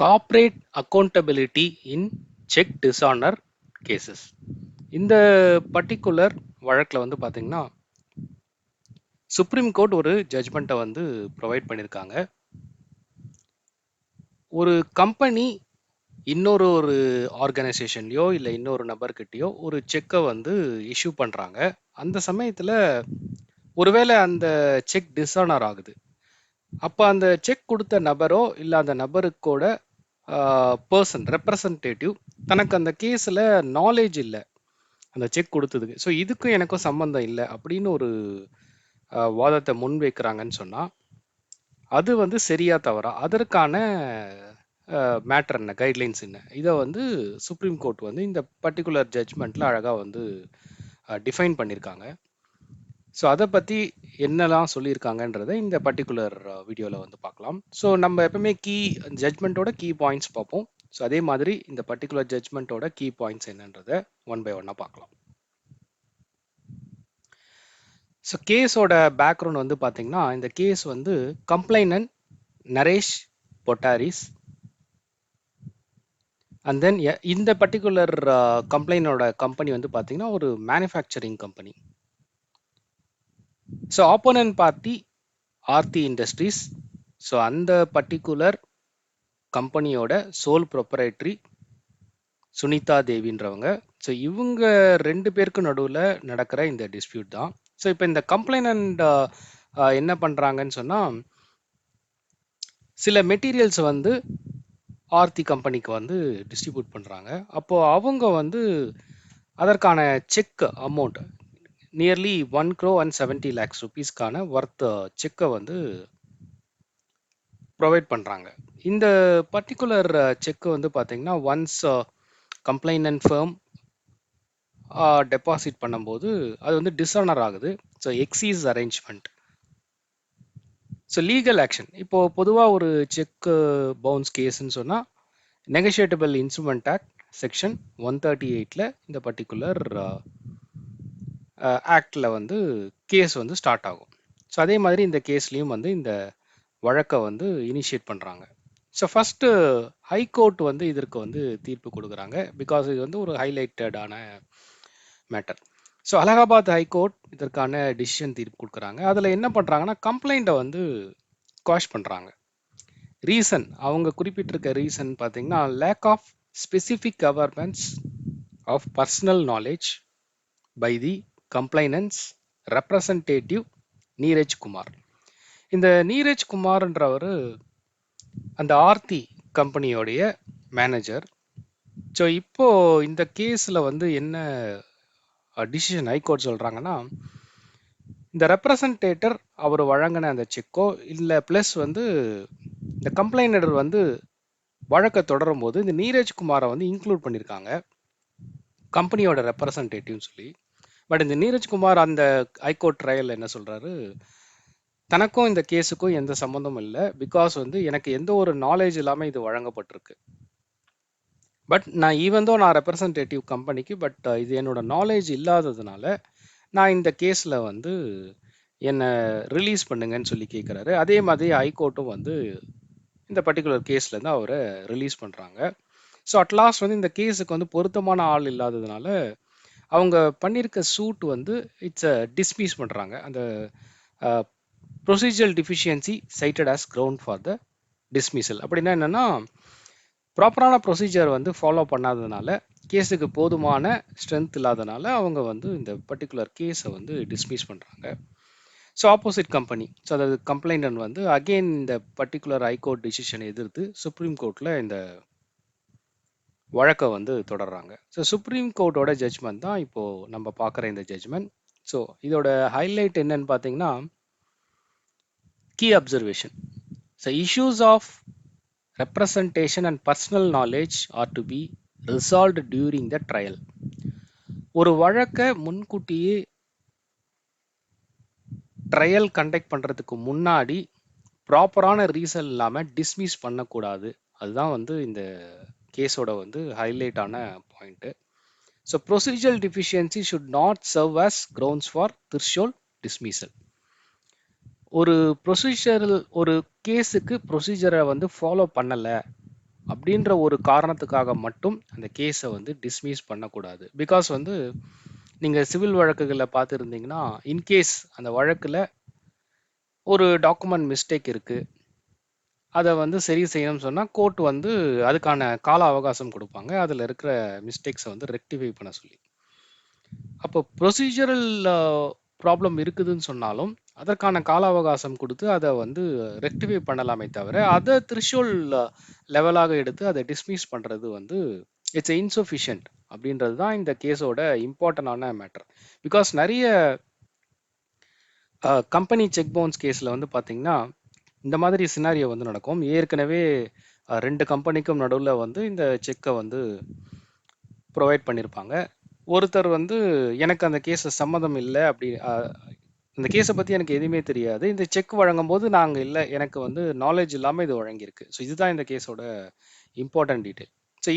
Corporate accountability in cheque dishonour cases இந்த particular வழக்கில் வந்து பார்த்தீங்கன்னா சுப்ரீம் கோர்ட் ஒரு ஜட்ஜ்மெண்ட்டை வந்து ப்ரொவைட் பண்ணியிருக்காங்க ஒரு கம்பெனி இன்னொரு ஒரு ஆர்கனைசேஷன்லையோ இல்லை இன்னொரு நபர்கிட்டயோ ஒரு செக்கை வந்து இஷ்யூ பண்ணுறாங்க அந்த சமயத்தில் ஒருவேளை அந்த செக் டிஸானர் ஆகுது. அப்போ அந்த செக் கொடுத்த நபரோ இல்லை அந்த நபருக்கோட பர்சன் ரெப்ரசன்டேட்டிவ் தனக்கு அந்த கேஸில் நாலேஜ் இல்லை. அந்த செக் கொடுத்ததுக்கு. ஸோ இதுக்கும் எனக்கும் சம்மந்தம் இல்லை அப்படின்னு ஒரு வாதத்தை முன்வைக்கிறாங்கன்னு சொன்னால் அது வந்து சரியா தவறா? அதற்கான மேட்டர் என்ன? கைட்லைன்ஸ் என்ன? இதை வந்து சுப்ரீம் கோர்ட் வந்து இந்த பர்டிகுலர் ஜட்ஜ்மெண்ட்டில் அழகாக வந்து டிஃபைன் பண்ணியிருக்காங்க ஸோ அதை பற்றி என்னெல்லாம் சொல்லியிருக்காங்கன்றதை இந்த பர்டிகுலர் வீடியோவில் வந்து பார்க்கலாம். ஸோ நம்ம எப்பவுமே கீ ஜட்மெண்ட்டோட கீ பாயிண்ட்ஸ் பார்ப்போம். ஸோ அதே மாதிரி இந்த பர்டிகுலர் ஜட்மெண்ட்டோட கீ பாயிண்ட்ஸ் என்னன்றதை ஒன் பை ஒன்னாக பார்க்கலாம். ஸோ கேஸோட பேக்ரவுண்ட் வந்து பார்த்தீங்கன்னா இந்த கேஸ் வந்து கம்ப்ளைனன் நரேஷ் பொட்டாரிஸ். அண்ட் தென் இந்த பர்டிகுலர் கம்ப்ளைனோட கம்பெனி வந்து பார்த்தீங்கன்னா ஒரு manufacturing company so opponent party Aarthi industries so அந்த பர்டிகுலர் கம்பெனியோட சோல் ப்ரொப்பரேட்டரி சுனிதா தேவின்றவங்க. ஸோ இவங்க ரெண்டு பேருக்கு நடுவில் நடக்கிற இந்த டிஸ்பியூட் தான். ஸோ இப்போ இந்த கம்ப்ளைனண்ட் என்ன பண்ணுறாங்கன்னு சொன்னால் சில மெட்டீரியல்ஸ் வந்து ஆர்த்தி கம்பெனிக்கு வந்து டிஸ்ட்ரிபியூட் பண்ணுறாங்க அப்போது அவங்க வந்து அதற்கான cheque amount nearly one crore and seventy lakhs ருபீஸ்க்கான worth செக்கை வந்து ப்ரொவைட் பண்ணுறாங்க இந்த பர்டிகுலர் செக்கு வந்து பார்த்தீங்கன்னா ஒன்ஸ் கம்ப்ளைனன்ட் ஃபேம் டெபாசிட் பண்ணும்போது அது வந்து டிஸ்ஆனர் ஆகுது. So excess arrangement so legal action இப்போது பொதுவாக ஒரு செக்கு பவுன்ஸ் கேஸ்ன்னு சொன்னால் negotiable instrument act section one thirty எயிட்டில் இந்த பர்டிகுலர் ஆக்டில் வந்து கேஸ் வந்து ஸ்டார்ட் ஆகும். ஸோ அதே மாதிரி இந்த கேஸ்லேயும் வந்து இந்த வழக்கை வந்து இனிஷியேட் பண்ணுறாங்க ஸோ ஃபஸ்ட்டு ஹைகோர்ட் வந்து இதற்கு வந்து தீர்ப்பு கொடுக்குறாங்க. பிகாஸ் இது வந்து ஒரு ஹைலைட்டடான matter. So Allahabad high court இதற்கான டிசிஷன் தீர்ப்பு கொடுக்குறாங்க. அதில் என்ன பண்ணுறாங்கன்னா கம்ப்ளைண்ட்டை வந்து குவாஷ் பண்ணுறாங்க ரீசன் அவங்க குறிப்பிட்டிருக்க ரீசன் பார்த்தீங்கன்னா lack of specific averments of personal knowledge by the complainant's representative Neeraj Kumar இந்த நீரஜ் குமார்ன்றவர் அந்த ஆர்த்தி கம்பெனியோடைய மேனேஜர் ஸோ இப்போ இந்த கேஸில் வந்து என்ன டிசிஷன் ஹைகோர்ட் சொல்கிறாங்கன்னா இந்த ரெப்ரசன்டேட்டர் அவர் வழங்கின அந்த செக்கோ இல்லை ப்ளஸ் வந்து இந்த கம்ப்ளைனர் வந்து வழக்கை தொடரும் போது இந்த நீரஜ் குமாரை வந்து இன்க்ளூட் பண்ணியிருக்காங்க கம்பெனியோட ரெப்ரசன்டேட்டிவ்னு சொல்லி. பட் இந்த நீரஜ் குமார் அந்த ஹைகோர்ட் ட்ரையல் என்ன சொல்றாரு? தனக்கும் இந்த கேஸுக்கும் எந்த சம்மந்தமும் இல்லை. பிகாஸ் வந்து எனக்கு எந்த ஒரு நாலேஜ் இல்லாமல் இது வழங்கப்பட்டிருக்கு. பட் நான் ஈவந்தோ நான் ரெப்ரசன்டேட்டிவ் கம்பெனிக்கு பட் இது என்னோட நாலேஜ் இல்லாததுனால நான் இந்த கேஸில் வந்து என்னை ரிலீஸ் பண்ணுங்கன்னு சொல்லி கேட்குறாரு அதே மாதிரி ஹைகோர்ட்டும் வந்து இந்த பர்டிகுலர் கேஸ்லேருந்து அவரை ரிலீஸ் பண்ணுறாங்க ஸோ அட்லாஸ்ட் வந்து இந்த கேஸுக்கு வந்து பொருத்தமான ஆள் இல்லாததுனால அவங்க பண்ணியிருக்க சூட் வந்து இட்ஸ் டிஸ்மிஸ் பண்ணுறாங்க அந்த procedural deficiency cited as ground for the dismissal அப்படின்னா என்னென்னா ப்ராப்பரான ப்ரொசீஜர் வந்து ஃபாலோ பண்ணாததுனால கேஸுக்கு போதுமான ஸ்ட்ரென்த் இல்லாதனால அவங்க வந்து இந்த பர்டிகுலர் கேஸை வந்து டிஸ்மிஸ் பண்ணுறாங்க ஸோ ஆப்போசிட் கம்பெனி ஸோ அதாவது கம்ப்ளைண்டன் வந்து அகெயின் இந்த பர்டிகுலர் ஹைகோர்ட் டிசிஷனை எதிர்த்து சுப்ரீம் கோர்ட்டில் இந்த வழக்கை வந்து தொடர்றாங்க. ஸோ சுப்ரீம் கோர்ட்டோட ஜட்ஜ்மெண்ட் தான் இப்போது நம்ம பார்க்குற இந்த ஜட்ஜ்மெண்ட் ஸோ இதோட ஹைலைட் என்னன்னு பார்த்தீங்கன்னா key observation so issues of representation and personal knowledge are to be resolved during the trial ஒரு வழக்கை முன்கூட்டியே ட்ரையல் கண்டக்ட் பண்ணுறதுக்கு முன்னாடி ப்ராப்பரான ரீசன் இல்லாமல் டிஸ்மிஸ் பண்ணக்கூடாது. அதுதான் வந்து இந்த கேஸோட வந்து ஹைலைட்டான point so procedural deficiency should not serve as grounds for threshold dismissal ஒரு ப்ரொசீஜரல் ஒரு கேஸுக்கு ப்ரொசீஜரை வந்து ஃபாலோ பண்ணலை அப்படின்ற ஒரு காரணத்துக்காக மட்டும் அந்த கேஸை வந்து டிஸ்மிஸ் பண்ணக்கூடாது. பிகாஸ் வந்து நீங்கள் சிவில் வழக்குகளில் பார்த்துருந்தீங்கன்னா இன்கேஸ் அந்த வழக்கில் ஒரு டாக்குமெண்ட் மிஸ்டேக் இருக்குது அதை வந்து சரி செய்யணும்னு சொன்னால் கோர்ட் வந்து அதுக்கான கால அவகாசம் கொடுப்பாங்க. அதில் இருக்கிற மிஸ்டேக்ஸை வந்து ரெக்டிஃபை பண்ண சொல்லி. அப்போ ப்ரொசீஜரல் ப்ராப்ளம் இருக்குதுன்னு சொன்னாலும் அதற்கான கால அவகாசம் கொடுத்து அதை வந்து ரெக்டிஃபை பண்ணலாமே தவிர அதை த்ரிஷோல் லெவலாக எடுத்து அதை டிஸ்மிஸ் பண்ணுறது வந்து இட்ஸ் இன்சஃபிஷியன்ட் அப்படின்றது தான் இந்த கேஸோட இம்பார்ட்டண்டான மேட்டர் பிகாஸ் நிறைய கம்பெனி செக் பவுன்ஸ் கேஸில் வந்து பார்த்தீங்கன்னா இந்த மாதிரி சினாரியோ வந்து நடக்கும். ஏற்கனவே ரெண்டு கம்பெனிக்கும் நடுவில் வந்து இந்த செக்கை வந்து ப்ரொவைட் பண்ணியிருப்பாங்க ஒருத்தர் வந்து எனக்கு அந்த கேஸை சம்மதம் இல்லை அப்படி இந்த கேஸை பற்றி எனக்கு எதுவுமே தெரியாது. இந்த செக் வழங்கும் போது நாங்கள் இல்லை. எனக்கு வந்து நாலேஜ் இல்லாமல் இது வழங்கியிருக்கு. ஸோ இதுதான் இந்த கேஸோட இம்பார்ட்டன்ட் டீட்டெயில் ஸோ